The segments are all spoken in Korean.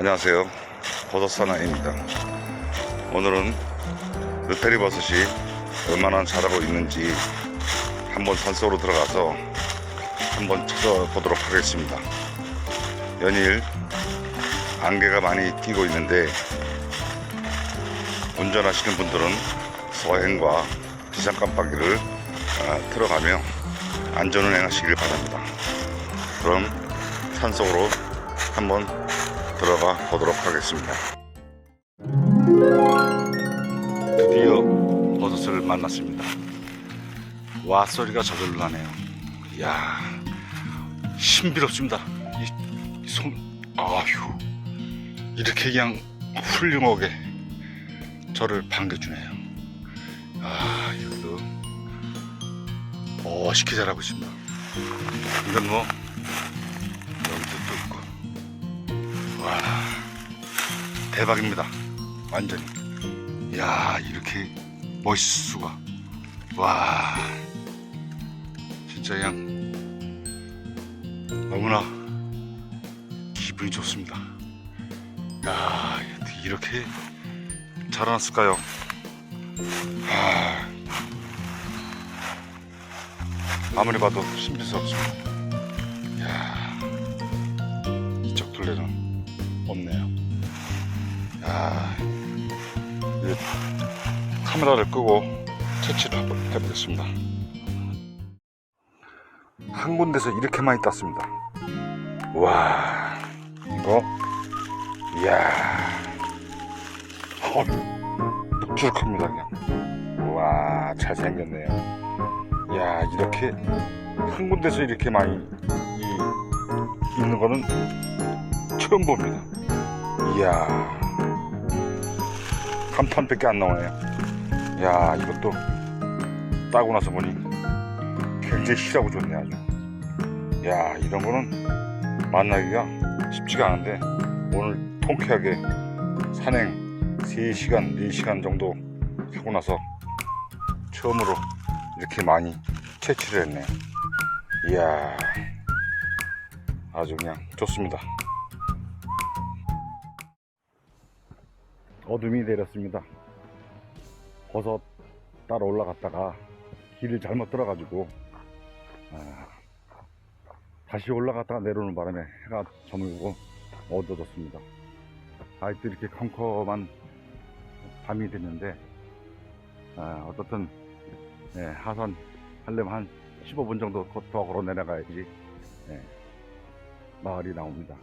안녕하세요. 버섯사나이입니다. 오늘은 느테리 버섯이 얼마나 자라고 있는지 한번 산속으로 들어가서 한번 찾아보도록 하겠습니다. 연일 안개가 많이 끼고 있는데 운전하시는 분들은 서행과 비상 깜빡이를 아, 틀어가며 안전운행 하시길 바랍니다. 그럼 산속으로 한번 들어가 보도록 하겠습니다. 드디어 버섯을 만났습니다. 와 소리가 저절로 나네요. 이야 신비롭습니다. 이, 이 손, 아휴 이렇게 그냥 훌륭하게 저를 반겨주네요. 아 이것도 멋있게 잘하고 있습니다. 이건 뭐 대박입니다. 완전히. 야 이렇게 멋있을 수가. 와 진짜 그냥 너무나 기분이 좋습니다. 야 이렇게 자라났을까요? 아, 아무리 봐도 신비스럽습니다. 야 이쪽 둘레는 없네요. 야 이제 카메라를 끄고 채취를 해보겠습니다. 한 군데서 이렇게 많이 땄습니다. 와, 이거, 이야, 어, 묵직합니다, 그냥. 와, 잘생겼네요. 야, 이렇게, 한 군데서 이렇게 많이, 이, 있는 거는 처음 봅니다. 이야, 감탄밖에 안 나오네요. 야, 이것도 따고 나서 보니 굉장히 실하고 좋네, 아주. 야, 이런 거는 만나기가 쉽지가 않은데 오늘 통쾌하게 산행 3시간, 4시간 정도 하고 나서 처음으로 이렇게 많이 채취를 했네요. 이야, 아주 그냥 좋습니다. 어둠이 내렸습니다. 버섯 따라 올라갔다가 길을 잘못 들어가지고 아, 다시 올라갔다가 내려오는 바람에 해가 저물고 어두워졌습니다. 아직도 이렇게 컴컴한 밤이 됐는데 아, 어떻든 예, 하산 하려면 한 15분 정도 더 걸어 내려가야지 예, 마을이 나옵니다.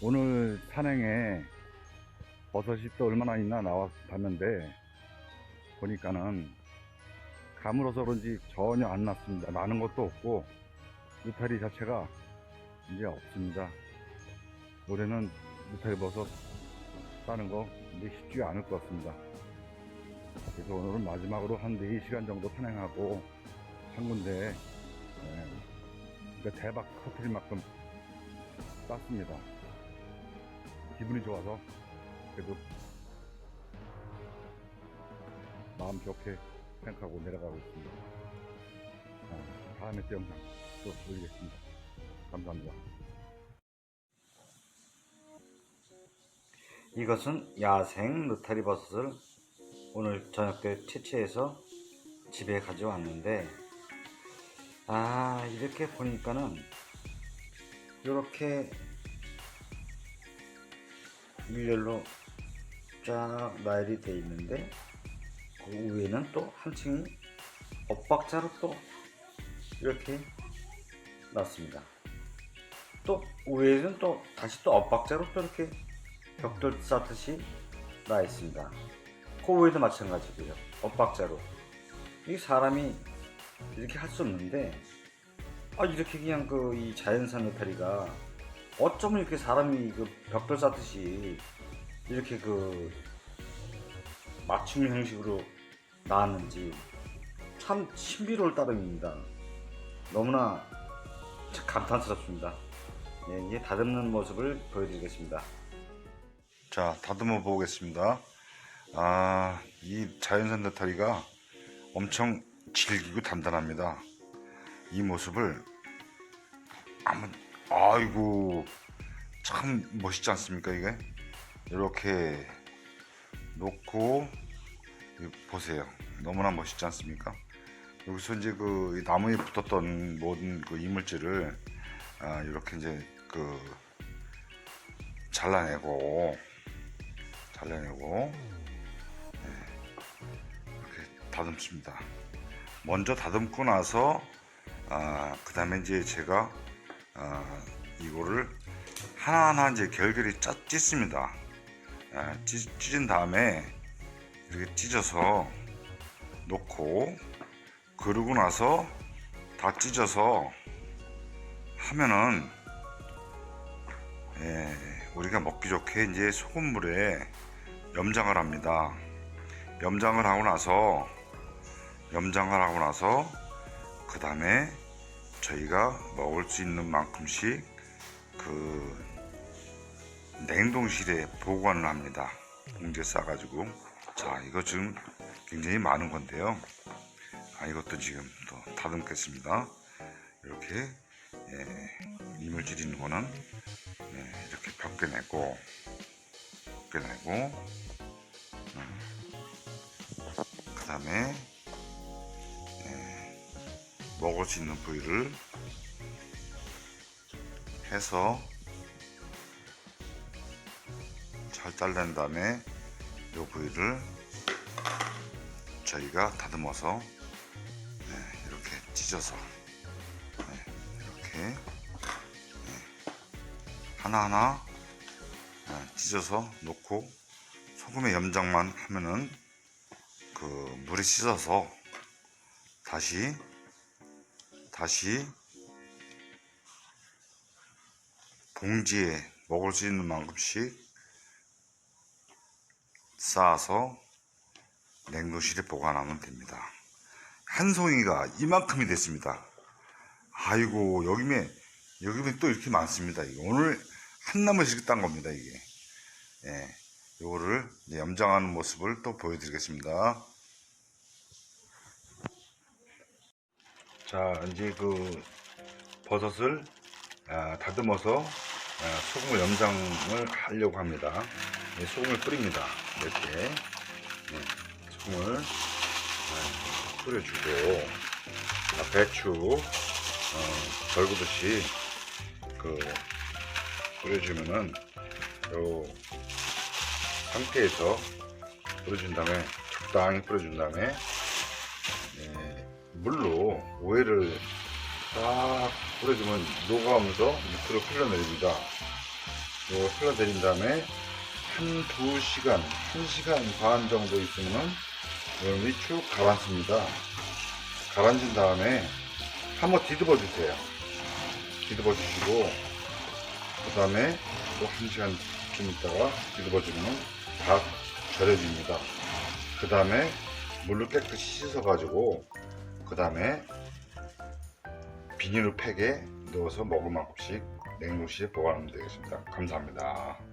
오늘 산행에 버섯이 또 얼마나 있나 나와 봤는데 보니까는 가물어서 그런지 전혀 안 났습니다. 나는 것도 없고 느타리 자체가 이제 없습니다. 올해는 느타리 버섯 따는 거 이제 쉽지 않을 것 같습니다. 그래서 오늘은 마지막으로 한 4시간 정도 산행하고 한 군데 예, 그러니까 대박 터트릴 만큼 땄습니다. 기분이 좋아서 그래도 마음 좋게 생각하고 내려가고 있습니다. 아, 다음에 또 영상 또 올리겠습니다. 감사합니다. 이것은 야생 느타리 버섯을 오늘 저녁 때 채취해서 집에 가져왔는데 아 이렇게 보니까는 이렇게 일렬로 쫙 나열이 돼 있는데 그 위에는 또 한층이 엇박자로 또 이렇게 놨습니다. 또 위에는 또 다시 또 엇박자로 또 이렇게 벽돌 쌓듯이 나 있습니다. 그 위에도 마찬가지고요. 엇박자로. 이 사람이 이렇게 할 수 없는데, 아, 이렇게 그냥 그 이 자연산 느타리가 어쩌면 이렇게 사람이 그 벽돌 쌓듯이 이렇게 그 맞춤 형식으로 나왔는지 참 신비로울 따름입니다. 너무나 참 감탄스럽습니다. 예, 이제 다듬는 모습을 보여드리겠습니다. 자, 다듬어 보겠습니다. 아, 이 자연산 느타리가 엄청 질기고 단단합니다. 이 모습을 한번, 아이고, 참 멋있지 않습니까 이게 이렇게 놓고 보세요. 너무나 멋있지 않습니까? 여기서 이제 그이 나무에 붙었던 모든 그 이물질을 아, 이렇게 이제 그 잘라내고 잘라내고 네, 이렇게 다듬습니다. 먼저 다듬고 나서 아, 그 다음에 이제 제가 아, 이거를 하나하나 이제 결결이 짜 찢습니다. 아, 찢, 찢은 다음에 이렇게 찢어서 놓고 그러고 나서 다 찢어서 하면은 예, 우리가 먹기 좋게 이제 소금물에 염장을 합니다. 염장을 하고 나서 염장을 하고 나서 그 다음에 저희가 먹을 수 있는 만큼씩 그 냉동실에 보관을 합니다. 봉지에 싸가지고 자 이거 지금 굉장히 많은 건데요. 아 이것도 지금 또 다듬겠습니다. 이렇게 예, 이물질 있는 거는 예, 이렇게 벗겨내고 벗겨내고 그 다음에 먹을 수 있는 부위를 해서 잘 잘란 다음에 이 부위를 저희가 다듬어서 네, 이렇게 찢어서 네, 이렇게 네, 하나하나 네, 찢어서 놓고 소금에 염장만 하면은 그 물에 씻어서 다시 다시 봉지에 먹을 수 있는 만큼씩 쌓아서 냉동실에 보관하면 됩니다. 한 송이가 이만큼이 됐습니다. 아이고 여기면 여기면 또 이렇게 많습니다. 이거 오늘 한 나무씩 딴 겁니다. 이게 예, 요거를 염장하는 모습을 또 보여드리겠습니다. 자 이제 그 버섯을 아, 다듬어서 아, 소금을 염장을 하려고 합니다. 네, 소금을 뿌립니다. 이렇게 네, 소금을 아, 뿌려주고 아, 배추 어, 절구듯이 그 뿌려주면은 요 상태에서 뿌려준 다음에 적당히 뿌려준 다음에 네, 물로 오해를 딱 뿌려주면 녹아오면서 밑으로 흘러내립니다. 요 흘러내린 다음에 한 두 시간, 한 시간 반 정도 있으면 여러분이 쭉 가라앉습니다. 가라앉은 다음에 한번 뒤집어 주세요. 뒤집어 주시고 그 다음에 또 한 시간쯤 있다가 뒤집어 주면 다 절여집니다. 그 다음에 물로 깨끗이 씻어가지고 그 다음에 비닐팩에 넣어서 먹을 만큼씩 냉동실에 보관하면 되겠습니다. 감사합니다.